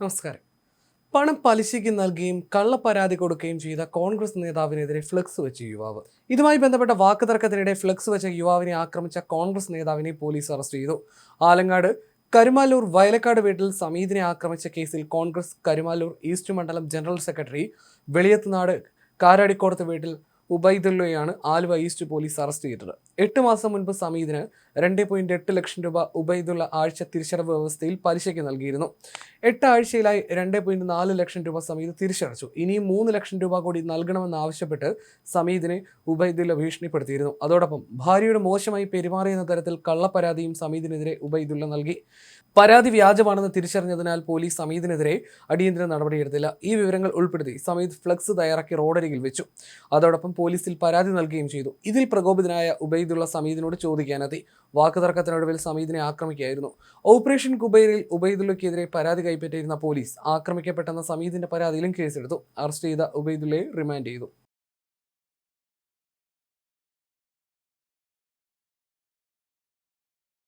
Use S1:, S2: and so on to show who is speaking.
S1: നമസ്കാരം. പണം പലിശയ്ക്ക് നൽകുകയും കള്ളപ്പരാതി കൊടുക്കുകയും ചെയ്ത കോൺഗ്രസ് നേതാവിനെതിരെ ഫ്ലക്സ് വെച്ച യുവാവ്. ഇതുമായി ബന്ധപ്പെട്ട വാക്കുതർക്കത്തിനിടെ ഫ്ലക്സ് വെച്ച യുവാവിനെ ആക്രമിച്ച കോൺഗ്രസ് നേതാവിനെ പോലീസ് അറസ്റ്റ് ചെയ്തു. ആലങ്ങാട് കരുമാലൂർ വയലക്കാട് വീട്ടിൽ സമീതിനെ ആക്രമിച്ച കേസിൽ കോൺഗ്രസ് കരുമാലൂർ ഈസ്റ്റ് മണ്ഡലം ജനറൽ സെക്രട്ടറി വെളിയത്തുനാട് കാരാടിക്കോടത്ത് വീട്ടിൽ ഉബൈദുള്ളയാണ് ആലുവ ഈസ്റ്റ് പോലീസ് അറസ്റ്റ് ചെയ്തത്. എട്ട് മാസം മുൻപ് സമീദിന് രണ്ട് പോയിന്റ് എട്ട് ലക്ഷം രൂപ ഉബൈദുള്ള ആഴ്ച തിരിച്ചടവ് വ്യവസ്ഥയിൽ പലിശയ്ക്ക് നൽകിയിരുന്നു. എട്ട് ആഴ്ചയിലായി രണ്ട് പോയിന്റ് നാല് ലക്ഷം രൂപ സമീദ് തിരിച്ചടച്ചു. ഇനിയും മൂന്ന് ലക്ഷം രൂപ കൂടി നൽകണമെന്ന് ആവശ്യപ്പെട്ട് സമീദിനെ ഉബൈദുള്ള ഭീഷണിപ്പെടുത്തിയിരുന്നു. അതോടൊപ്പം ഭാര്യയുടെ മോശമായി പെരുമാറിയെന്ന തരത്തിൽ കള്ളപ്പരാതിയും സമീദിനെതിരെ ഉബൈദുള്ള നൽകി. പരാതി വ്യാജമാണെന്ന് തിരിച്ചറിഞ്ഞതിനാൽ പോലീസ് സമീദിനെതിരെ അടിയന്തര നടപടിയെടുത്തില്ല. ഈ വിവരങ്ങൾ ഉൾപ്പെടുത്തി സമീദ് ഫ്ലക്സ് തയ്യാറാക്കി റോഡരികിൽ വെച്ചു. അതോടൊപ്പം പോലീസിൽ പരാതി നൽകുകയും ചെയ്തു. ഇതിൽ പ്രകോപിതനായ ഉബൈദുള്ള സമീദിനോട് ചോദിക്കാനെത്തി. വാക്കുതർക്കത്തിനൊടുവിൽ സമീദിനെ ആക്രമിക്കുകയായിരുന്നു. ഓപ്പറേഷൻ കുബൈറിൽ ഉബൈദുള്ളയ്ക്കെതിരെ പരാതി കൈപ്പറ്റിയിരുന്ന പോലീസ് ആക്രമിക്കപ്പെട്ടെന്ന സമീദിന്റെ പരാതിയിലും കേസെടുത്തു. അറസ്റ്റ് ചെയ്ത ഉബൈദുള്ളയെ റിമാൻഡ് ചെയ്തു.